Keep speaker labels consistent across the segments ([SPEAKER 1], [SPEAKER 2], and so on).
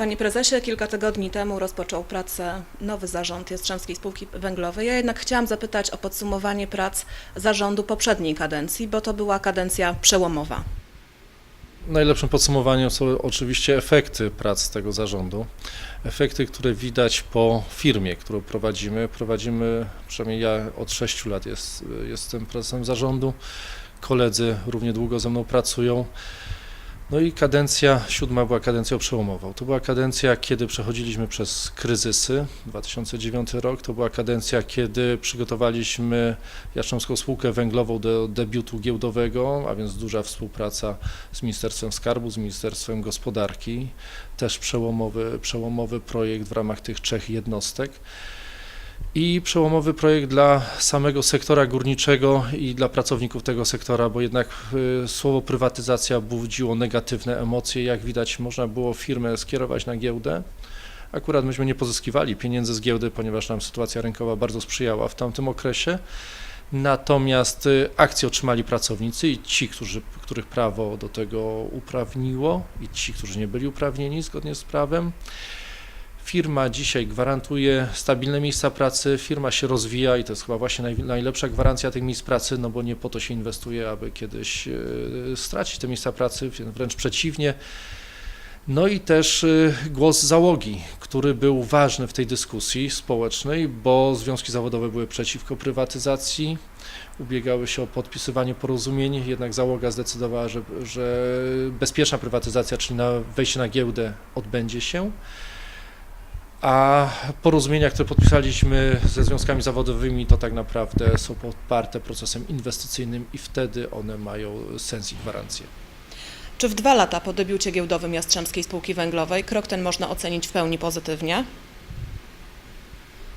[SPEAKER 1] Panie prezesie, kilka tygodni temu rozpoczął pracę nowy zarząd Jastrzębskiej Spółki Węglowej. Ja jednak chciałam zapytać o podsumowanie prac zarządu poprzedniej kadencji, bo to była kadencja przełomowa.
[SPEAKER 2] Najlepszym podsumowaniem są oczywiście efekty prac tego zarządu. Efekty, które widać po firmie, którą prowadzimy. Prowadzimy, przynajmniej ja od 6 lat jest, jestem prezesem zarządu. Koledzy równie długo ze mną pracują. No i kadencja siódma była kadencją przełomową. To była kadencja, kiedy przechodziliśmy przez kryzysy, 2009 rok. To była kadencja, kiedy przygotowaliśmy Jastrzębską Spółkę Węglową do debiutu giełdowego, a więc duża współpraca z Ministerstwem Skarbu, z Ministerstwem Gospodarki. Też przełomowy, przełomowy projekt w ramach tych trzech jednostek. I przełomowy projekt dla samego sektora górniczego i dla pracowników tego sektora, bo jednak y, słowo prywatyzacja budziło negatywne emocje. Jak widać, można było firmę skierować na giełdę. Akurat myśmy nie pozyskiwali pieniędzy z giełdy, ponieważ nam sytuacja rynkowa bardzo sprzyjała w tamtym okresie. Natomiast y, akcje otrzymali pracownicy i ci, którzy, których prawo do tego uprawniło, i ci, którzy nie byli uprawnieni zgodnie z prawem. Firma dzisiaj gwarantuje stabilne miejsca pracy, firma się rozwija i to jest chyba właśnie naj, najlepsza gwarancja tych miejsc pracy, no bo nie po to się inwestuje, aby kiedyś e, stracić te miejsca pracy, wręcz przeciwnie. No i też e, głos załogi, który był ważny w tej dyskusji społecznej, bo związki zawodowe były przeciwko prywatyzacji, ubiegały się o podpisywanie porozumień, jednak załoga zdecydowała, że, że bezpieczna prywatyzacja, czyli na wejście na giełdę odbędzie się. A porozumienia, które podpisaliśmy ze związkami zawodowymi, to tak naprawdę są poparte procesem inwestycyjnym i wtedy one mają sens i gwarancję.
[SPEAKER 1] Czy w dwa lata po debiucie giełdowym Jastrzębskiej Spółki Węglowej krok ten można ocenić w pełni pozytywnie?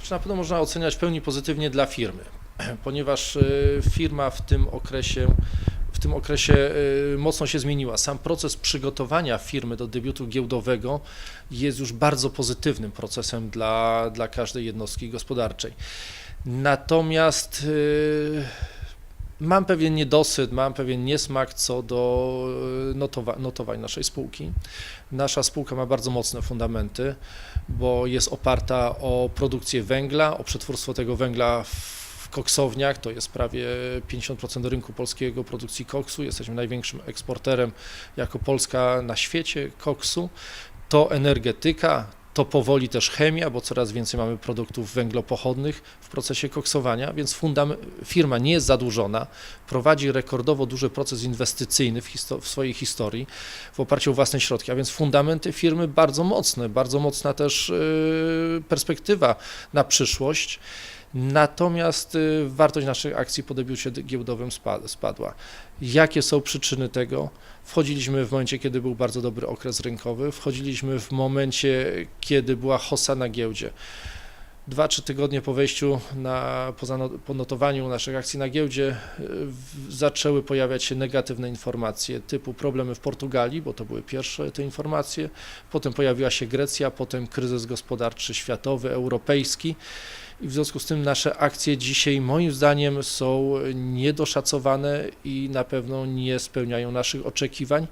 [SPEAKER 2] Czy na pewno można oceniać w pełni pozytywnie dla firmy, ponieważ y, firma w tym okresie w tym okresie y, mocno się zmieniła. Sam proces przygotowania firmy do debiutu giełdowego jest już bardzo pozytywnym procesem dla, dla każdej jednostki gospodarczej. Natomiast y, mam pewien niedosyt, mam pewien niesmak co do y, notowa notowań naszej spółki. Nasza spółka ma bardzo mocne fundamenty, bo jest oparta o produkcję węgla, o przetwórstwo tego węgla w koksowniach, to jest prawie 50% rynku polskiego produkcji koksu. Jesteśmy największym eksporterem jako Polska na świecie koksu. To energetyka, to powoli też chemia, bo coraz więcej mamy produktów węglopochodnych w procesie koksowania, więc fundam, firma nie jest zadłużona, prowadzi rekordowo duży proces inwestycyjny w, w swojej historii w oparciu o własne środki, a więc fundamenty firmy bardzo mocne, bardzo mocna też yy, perspektywa na przyszłość. Natomiast y, wartość naszych akcji po debiucie giełdowym spa- spadła. Jakie są przyczyny tego? Wchodziliśmy w momencie, kiedy był bardzo dobry okres rynkowy, wchodziliśmy w momencie, kiedy była hossa na giełdzie. Dwa, trzy tygodnie po wejściu na, po, zano- po notowaniu naszych akcji na giełdzie y, w, zaczęły pojawiać się negatywne informacje typu problemy w Portugalii, bo to były pierwsze te informacje, potem pojawiła się Grecja, potem kryzys gospodarczy światowy, europejski i w związku z tym nasze akcje dzisiaj moim zdaniem są niedoszacowane i na pewno nie spełniają naszych oczekiwań.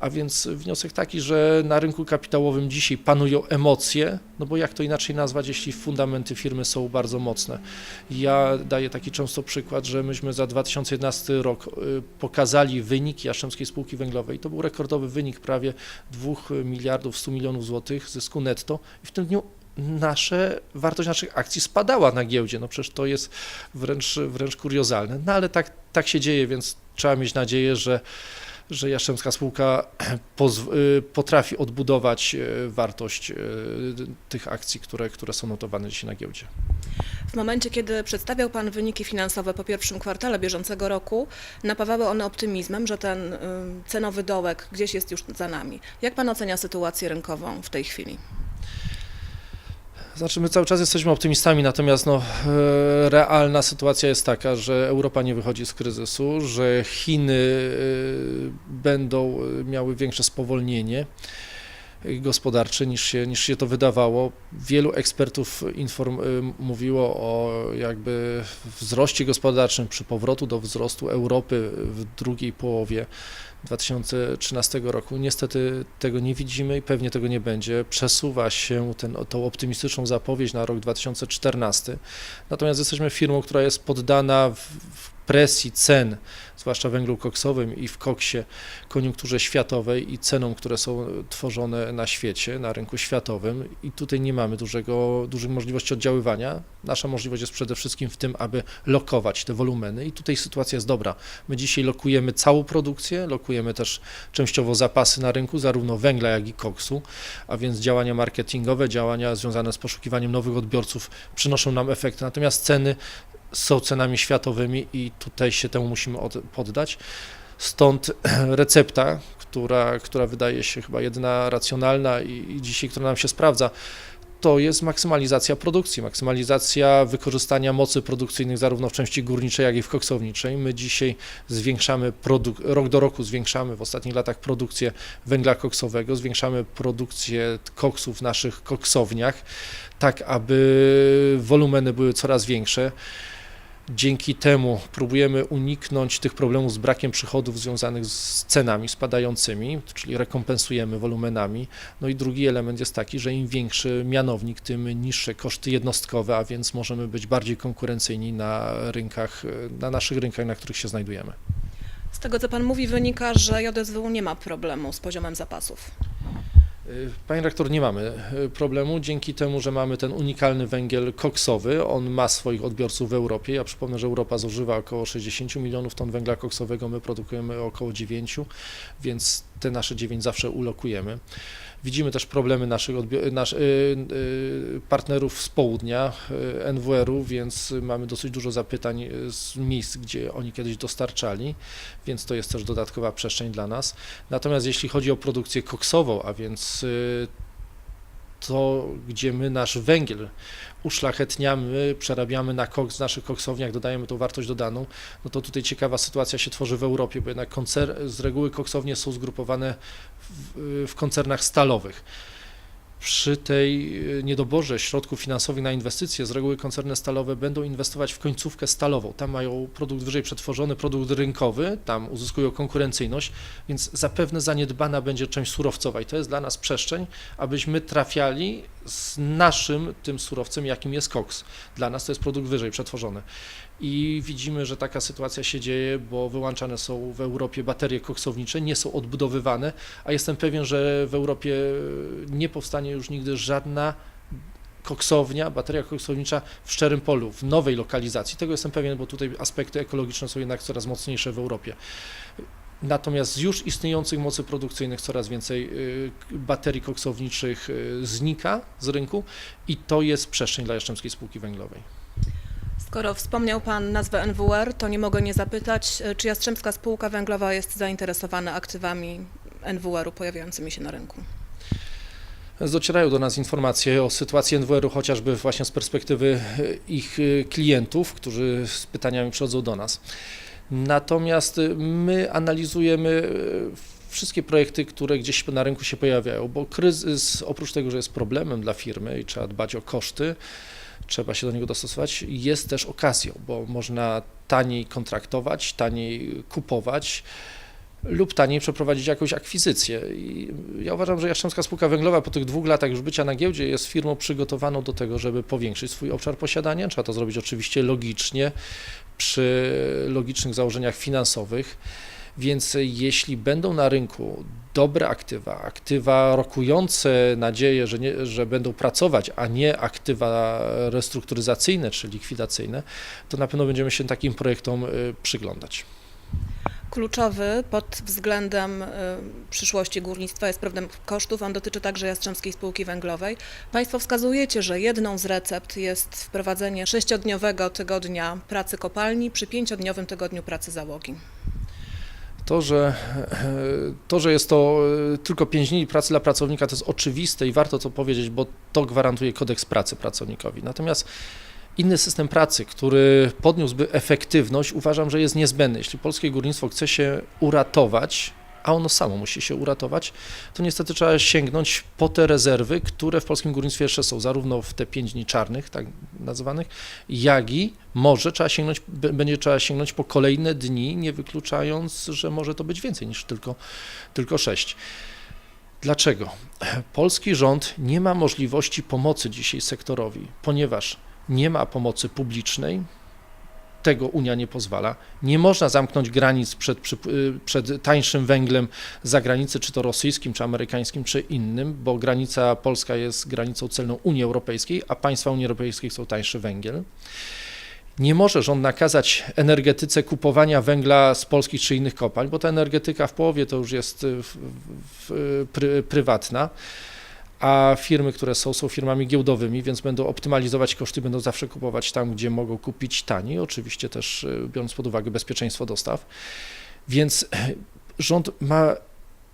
[SPEAKER 2] A więc wniosek taki, że na rynku kapitałowym dzisiaj panują emocje, no bo jak to inaczej nazwać, jeśli fundamenty firmy są bardzo mocne. Ja daję taki często przykład, że myśmy za 2011 rok y, pokazali wynik Jastrzębskiej Spółki Węglowej. To był rekordowy wynik prawie 2 miliardów 100 milionów złotych zysku netto i w tym dniu nasze, wartość naszych akcji spadała na giełdzie. No przecież to jest wręcz, wręcz kuriozalne. No ale tak, tak się dzieje, więc trzeba mieć nadzieję, że, że Jastrzębska Spółka y, potrafi odbudować y, wartość y, tych akcji, które, które są notowane dzisiaj na giełdzie.
[SPEAKER 1] W momencie, kiedy przedstawiał Pan wyniki finansowe po pierwszym kwartale bieżącego roku, napawały one optymizmem, że ten cenowy dołek gdzieś jest już za nami. Jak Pan ocenia sytuację rynkową w tej chwili?
[SPEAKER 2] Znaczy, my cały czas jesteśmy optymistami, natomiast no, e, realna sytuacja jest taka, że Europa nie wychodzi z kryzysu, że Chiny e, będą e, miały większe spowolnienie. gospodarczy niż się, niż się to wydawało. Wielu ekspertów inform, mówiło o jakby wzroście gospodarczym przy powrotu do wzrostu Europy w drugiej połowie 2013 roku. Niestety tego nie widzimy i pewnie tego nie będzie. Przesuwa się ten, tą optymistyczną zapowiedź na rok 2014. Natomiast jesteśmy firmą, która jest poddana w, w presji cen, zwłaszcza węglu koksowym i w koksie, koniunkturze światowej i cenom, które są tworzone na świecie, na rynku światowym i tutaj nie mamy dużego, dużych możliwości oddziaływania. Nasza możliwość jest przede wszystkim w tym, aby lokować te wolumeny i tutaj sytuacja jest dobra. My dzisiaj lokujemy całą produkcję, lokujemy też częściowo zapasy na rynku, zarówno węgla, jak i koksu, a więc działania marketingowe, działania związane z poszukiwaniem nowych odbiorców przynoszą nam efekty, natomiast ceny są cenami światowymi i tutaj się temu musimy od, poddać. Stąd recepta, która, która wydaje się chyba jedyna racjonalna i, i dzisiaj, która nam się sprawdza, to jest maksymalizacja produkcji, maksymalizacja wykorzystania mocy produkcyjnych zarówno w części górniczej, jak i w koksowniczej. My dzisiaj zwiększamy rok do roku zwiększamy w ostatnich latach produkcję węgla koksowego, zwiększamy produkcję koksów w naszych koksowniach, tak aby wolumeny były coraz większe. Dzięki temu próbujemy uniknąć tych problemów z brakiem przychodów związanych z cenami spadającymi, czyli rekompensujemy wolumenami. No i drugi element jest taki, że im większy mianownik, tym niższe koszty jednostkowe, a więc możemy być bardziej konkurencyjni na rynkach, na naszych rynkach, na których się znajdujemy.
[SPEAKER 1] Z tego, co Pan mówi, wynika, że JSW nie ma problemu z poziomem zapasów.
[SPEAKER 2] Panie rektor, nie mamy y, problemu dzięki temu, że mamy ten unikalny węgiel koksowy. On ma swoich odbiorców w Europie. Ja przypomnę, że Europa zużywa około 60 milionów ton węgla koksowego, my produkujemy około 9, więc te nasze 9 zawsze ulokujemy. Widzimy też problemy naszych odbior- nasz, y, y, partnerów z południa, y, NWR-u, więc mamy dosyć dużo zapytań y, z miejsc, gdzie oni kiedyś dostarczali, więc to jest też dodatkowa przestrzeń dla nas. Natomiast jeśli chodzi o produkcję koksową, a więc y, to, gdzie my nasz węgiel uszlachetniamy, przerabiamy na koks w naszych koksowniach, dodajemy tą wartość dodaną, no to tutaj ciekawa sytuacja się tworzy w Europie, bo jednak koncer- z reguły koksownie są zgrupowane w, w koncernach stalowych. Przy tej y, niedoborze środków finansowych na inwestycje, z reguły koncerny stalowe będą inwestować w końcówkę stalową. Tam mają produkt wyżej przetworzony, produkt rynkowy, tam uzyskują konkurencyjność, więc zapewne zaniedbana będzie część surowcowa i to jest dla nas przestrzeń, abyśmy trafiali z naszym tym surowcem, jakim jest koks. Dla nas to jest produkt wyżej przetworzony. I widzimy, że taka sytuacja się dzieje, bo wyłączane są w Europie baterie koksownicze, nie są odbudowywane, a jestem pewien, że w Europie nie powstanie już nigdy żadna koksownia, bateria koksownicza w szczerym polu, w nowej lokalizacji. Tego jestem pewien, bo tutaj aspekty ekologiczne są jednak coraz mocniejsze w Europie. Natomiast z już istniejących mocy produkcyjnych coraz więcej y, baterii koksowniczych y, znika z rynku i to jest przestrzeń dla Jastrzębskiej Spółki Węglowej.
[SPEAKER 1] Skoro wspomniał Pan nazwę NWR, to nie mogę nie zapytać, e, czy Jastrzębska Spółka Węglowa jest zainteresowana aktywami NWR-u pojawiającymi się na rynku?
[SPEAKER 2] Docierają do nas informacje o sytuacji NWR-u, chociażby właśnie z perspektywy y, ich y, klientów, którzy z pytaniami przychodzą do nas. Natomiast my analizujemy wszystkie projekty, które gdzieś na rynku się pojawiają, bo kryzys oprócz tego, że jest problemem dla firmy i trzeba dbać o koszty, trzeba się do niego dostosować, jest też okazją, bo można taniej kontraktować, taniej kupować lub taniej przeprowadzić jakąś akwizycję. I ja uważam, że Jastrzębska Spółka Węglowa po tych dwóch latach już bycia na giełdzie jest firmą przygotowaną do tego, żeby powiększyć swój obszar posiadania. Trzeba to zrobić oczywiście logicznie, przy logicznych założeniach finansowych. Więc jeśli będą na rynku dobre aktywa, aktywa rokujące nadzieję, że, nie, że będą pracować, a nie aktywa restrukturyzacyjne czy likwidacyjne, to na pewno będziemy się takim projektom y, przyglądać.
[SPEAKER 1] Kluczowy pod względem y, przyszłości górnictwa jest problem kosztów. On dotyczy także Jastrzębskiej Spółki Węglowej. Państwo wskazujecie, że jedną z recept jest wprowadzenie sześciodniowego tygodnia pracy kopalni przy pięciodniowym tygodniu pracy załogi.
[SPEAKER 2] To że, to, że jest to e, tylko 5 dni pracy dla pracownika, to jest oczywiste i warto to powiedzieć, bo to gwarantuje kodeks pracy pracownikowi. Natomiast inny system pracy, który podniósłby efektywność, uważam, że jest niezbędny. Jeśli polskie górnictwo chce się uratować, a ono samo musi się uratować, to niestety trzeba sięgnąć po te rezerwy, które w polskim górnictwie jeszcze są, zarówno w te pięć dni czarnych, tak nazywanych, jak i może trzeba sięgnąć, będzie trzeba sięgnąć po kolejne dni, nie wykluczając, że może to być więcej niż tylko, tylko sześć. Dlaczego? Polski rząd nie ma możliwości pomocy dzisiaj sektorowi, ponieważ nie ma pomocy publicznej, tego Unia nie pozwala. Nie można zamknąć granic przed, y, przed tańszym węglem z zagranicy, czy to rosyjskim, czy amerykańskim, czy innym, bo granica polska jest granicą celną Unii Europejskiej, a państwa Unii Europejskiej chcą tańszy węgiel. Nie może rząd nakazać energetyce kupowania węgla z polskich czy innych kopalń, bo ta energetyka w połowie to już jest y, w, w, pry, prywatna a firmy, które są, są firmami giełdowymi, więc będą optymalizować koszty, będą zawsze kupować tam, gdzie mogą kupić taniej, oczywiście też y, biorąc pod uwagę bezpieczeństwo dostaw. Więc rząd ma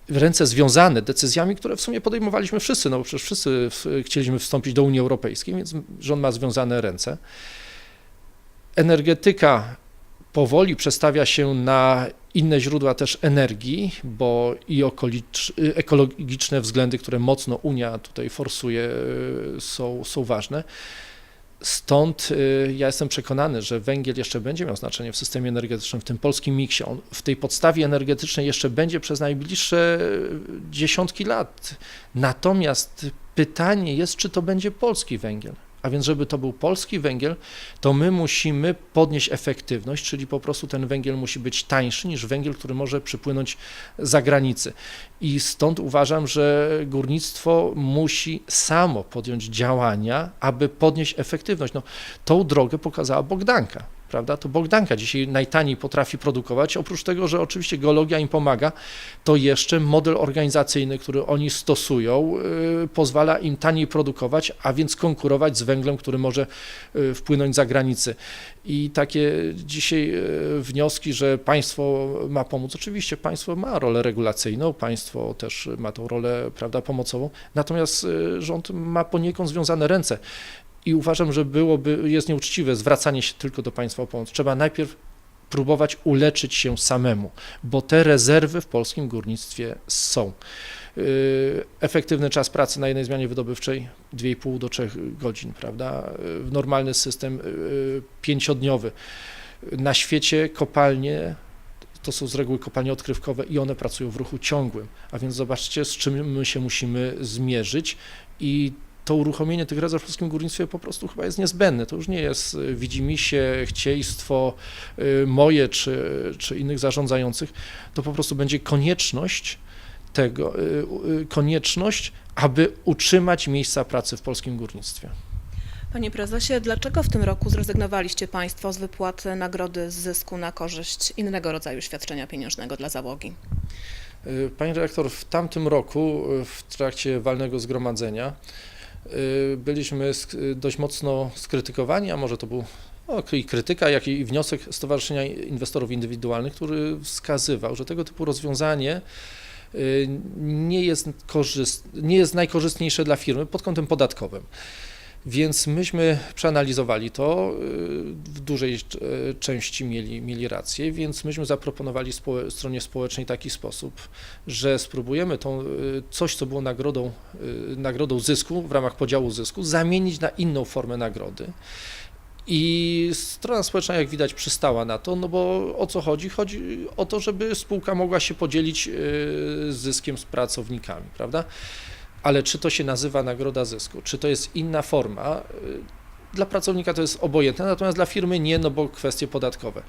[SPEAKER 2] ręce związane decyzjami, które w sumie podejmowaliśmy wszyscy, no bo przecież wszyscy chcieliśmy wstąpić do Unii Europejskiej, więc rząd ma związane ręce. Energetyka powoli przestawia się na inne źródła też energii, bo i okolicz, ekologiczne względy, które mocno Unia tutaj forsuje, y, są, są ważne. Stąd y, ja jestem przekonany, że węgiel jeszcze będzie miał znaczenie w systemie energetycznym, w tym polskim miksie. On w tej podstawie energetycznej jeszcze będzie przez najbliższe dziesiątki lat. Natomiast pytanie jest, czy to będzie polski węgiel. A więc, żeby to był polski węgiel, to my musimy podnieść efektywność, czyli po prostu ten węgiel musi być tańszy niż węgiel, który może przypłynąć z zagranicy. I stąd uważam, że górnictwo musi samo podjąć działania, aby podnieść efektywność. No, tą drogę pokazała Bogdanka. Prawda? To Bogdanka dzisiaj najtaniej potrafi produkować. Oprócz tego, że oczywiście geologia im pomaga, to jeszcze model organizacyjny, który oni stosują, y, pozwala im taniej produkować, a więc konkurować z węglem, który może y, wpłynąć za granicy. I takie dzisiaj y, wnioski, że państwo ma pomóc. Oczywiście państwo ma rolę regulacyjną, państwo też ma tą rolę prawda, pomocową, natomiast rząd ma poniekąd związane ręce. I uważam, że byłoby, jest nieuczciwe zwracanie się tylko do państwa o pomoc. Trzeba najpierw próbować uleczyć się samemu, bo te rezerwy w polskim górnictwie są. Yy, Efektywny czas pracy na jednej zmianie wydobywczej 2,5 do 3 godzin, prawda? Yy, Normalny system yy, pięciodniowy. Na świecie kopalnie to są z reguły kopalnie odkrywkowe i one pracują w ruchu ciągłym. A więc zobaczcie, z czym my się musimy zmierzyć i to uruchomienie tych rezerw w polskim górnictwie po prostu chyba jest niezbędne. To już nie jest y, widzimisię, chcieństwo y, moje czy, czy innych zarządzających. To po prostu będzie konieczność tego, y, konieczność, aby utrzymać miejsca pracy w polskim górnictwie.
[SPEAKER 1] Panie prezesie, dlaczego w tym roku zrezygnowaliście Państwo z wypłaty nagrody z zysku na korzyść innego rodzaju świadczenia pieniężnego dla załogi?
[SPEAKER 2] Panie redaktor, w tamtym roku w trakcie walnego zgromadzenia byliśmy y, dość mocno skrytykowani, a może to był no, i krytyka, jak i wniosek Stowarzyszenia Inwestorów Indywidualnych, który wskazywał, że tego typu rozwiązanie y, nie jest, korzyst, nie jest najkorzystniejsze dla firmy pod kątem podatkowym. Więc myśmy przeanalizowali to, y, w dużej y, części mieli, mieli rację, więc myśmy zaproponowali stronie społecznej taki sposób, że spróbujemy tą, y, coś, co było nagrodą, nagrodą zysku w ramach podziału zysku, zamienić na inną formę nagrody. I strona społeczna, jak widać, przystała na to, no bo o co chodzi? Chodzi o to, żeby spółka mogła się podzielić zyskiem z pracownikami, prawda? Ale czy to się nazywa nagroda zysku, czy to jest inna forma? y, Dla pracownika to jest obojętne, natomiast dla firmy nie, no bo kwestie podatkowe.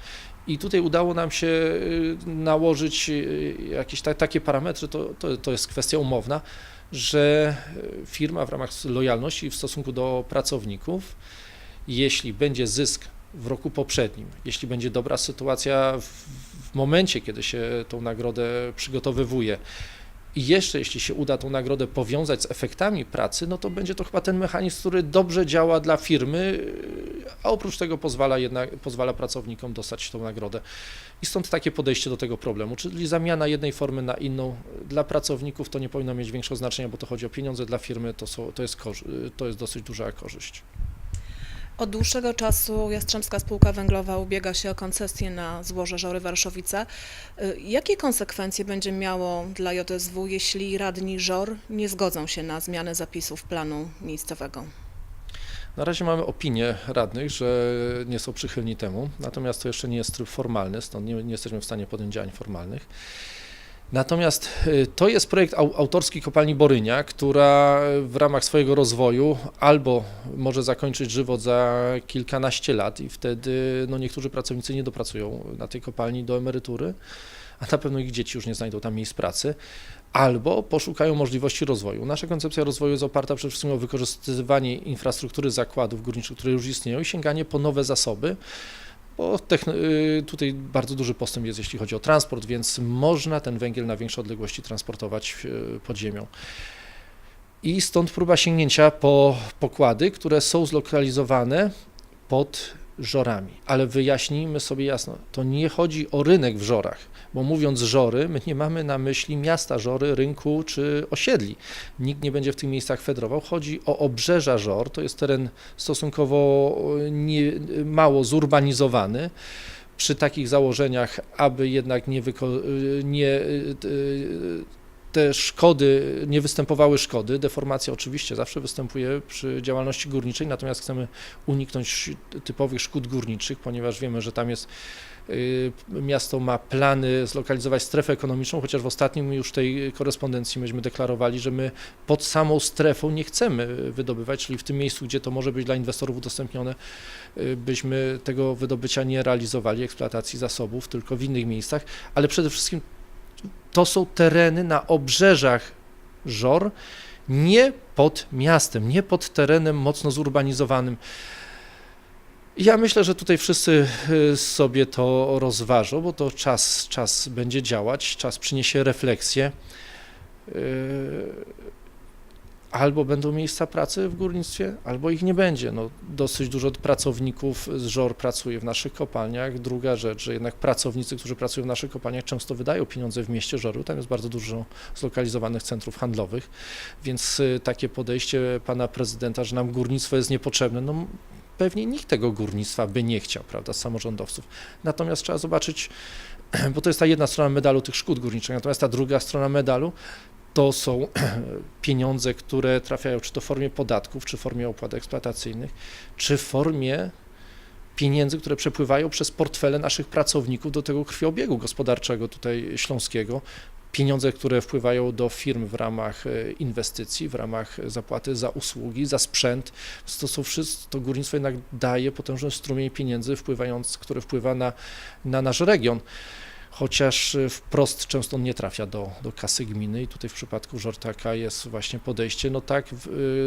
[SPEAKER 2] I tutaj udało nam się y, nałożyć y, jakieś ta, takie parametry, to, to, to jest kwestia umowna, że firma w ramach lojalności w stosunku do pracowników, jeśli będzie zysk w roku poprzednim, jeśli będzie dobra sytuacja w, w momencie, kiedy się tą nagrodę przygotowywuje, i jeszcze jeśli się uda tą nagrodę powiązać z efektami pracy, no to będzie to chyba ten mechanizm, który dobrze działa dla firmy, a oprócz tego pozwala jednak, pozwala pracownikom dostać tą nagrodę. I stąd takie podejście do tego problemu, czyli zamiana jednej formy na inną dla pracowników to nie powinno mieć większego znaczenia, bo to chodzi o pieniądze dla firmy, to, są, to, jest, to jest dosyć duża korzyść.
[SPEAKER 1] Od dłuższego czasu Jastrzębska Spółka Węglowa ubiega się o koncesję na złoże Żory Warszowice. Y, Jakie konsekwencje będzie miało dla JSW, jeśli radni Żor nie zgodzą się na zmianę zapisów planu miejscowego?
[SPEAKER 2] Na razie mamy opinię radnych, że nie są przychylni temu, natomiast to jeszcze nie jest tryb formalny, stąd nie, nie jesteśmy w stanie podjąć działań formalnych. Natomiast y, to jest projekt au, autorski kopalni Borynia, która w ramach swojego rozwoju albo może zakończyć żywot za kilkanaście lat i wtedy no, niektórzy pracownicy nie dopracują na tej kopalni do emerytury, a na pewno ich dzieci już nie znajdą tam miejsc pracy, albo poszukają możliwości rozwoju. Nasza koncepcja rozwoju jest oparta przede wszystkim o wykorzystywanie infrastruktury zakładów górniczych, które już istnieją i sięganie po nowe zasoby, bo y, tutaj bardzo duży postęp jest, jeśli chodzi o transport, więc można ten węgiel na większe odległości transportować y, pod ziemią. I stąd próba sięgnięcia po pokłady, które są zlokalizowane pod żorami. Ale wyjaśnijmy sobie jasno, to nie chodzi o rynek w żorach, bo mówiąc żory, my nie mamy na myśli miasta żory, rynku czy osiedli. Nikt nie będzie w tych miejscach fedrował. Chodzi o obrzeża żor, to jest teren stosunkowo nie, mało zurbanizowany. Przy takich założeniach, aby jednak nie, wyko- nie y, te szkody, nie występowały szkody. Deformacja oczywiście zawsze występuje przy działalności górniczej, natomiast chcemy uniknąć typowych szkód górniczych, ponieważ wiemy, że tam jest miasto ma plany zlokalizować strefę ekonomiczną, chociaż w ostatnim już tej korespondencji myśmy deklarowali, że my pod samą strefą nie chcemy wydobywać, czyli w tym miejscu, gdzie to może być dla inwestorów udostępnione, y, byśmy tego wydobycia nie realizowali, eksploatacji zasobów, tylko w innych miejscach, ale przede wszystkim to są tereny na obrzeżach żor, nie pod miastem, nie pod terenem mocno zurbanizowanym. Ja myślę, że tutaj wszyscy y, sobie to rozważą, bo to czas, czas będzie działać, czas przyniesie refleksję. Y, Albo będą miejsca pracy w górnictwie, albo ich nie będzie. No, dosyć dużo pracowników z żor pracuje w naszych kopalniach. Druga rzecz, że jednak pracownicy, którzy pracują w naszych kopalniach, często wydają pieniądze w mieście żoru. Tam jest bardzo dużo zlokalizowanych centrów handlowych, więc y, takie podejście pana prezydenta, że nam górnictwo jest niepotrzebne, no pewnie nikt tego górnictwa by nie chciał, prawda, samorządowców. Natomiast trzeba zobaczyć, bo to jest ta jedna strona medalu tych szkód górniczych, natomiast ta druga strona medalu to są pieniądze, które trafiają czy to w formie podatków, czy w formie opłat eksploatacyjnych, czy w formie pieniędzy, które przepływają przez portfele naszych pracowników do tego krwiobiegu gospodarczego tutaj śląskiego. Pieniądze, które wpływają do firm w ramach e, inwestycji, w ramach zapłaty za usługi, za sprzęt. To, są wszystko, to górnictwo jednak daje potężny strumień pieniędzy, wpływając, który wpływa na, na nasz region chociaż y, wprost często nie trafia do, do kasy gminy i tutaj w przypadku Żortaka jest właśnie podejście, no tak,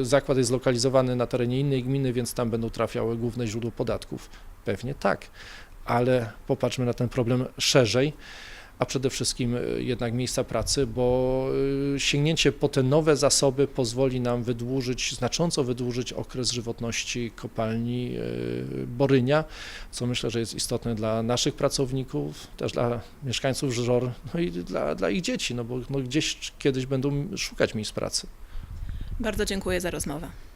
[SPEAKER 2] y, zakład jest zlokalizowany na terenie innej gminy, więc tam będą trafiały główne źródło podatków. Pewnie tak, ale popatrzmy na ten problem szerzej, a przede wszystkim y, jednak miejsca pracy, bo y, sięgnięcie po te nowe zasoby pozwoli nam wydłużyć, znacząco wydłużyć okres żywotności kopalni y, Borynia, co myślę, że jest istotne dla naszych pracowników, też dla mieszkańców Żor, no i dla, dla ich dzieci, no bo no gdzieś kiedyś będą szukać miejsc pracy.
[SPEAKER 1] Bardzo dziękuję za rozmowę.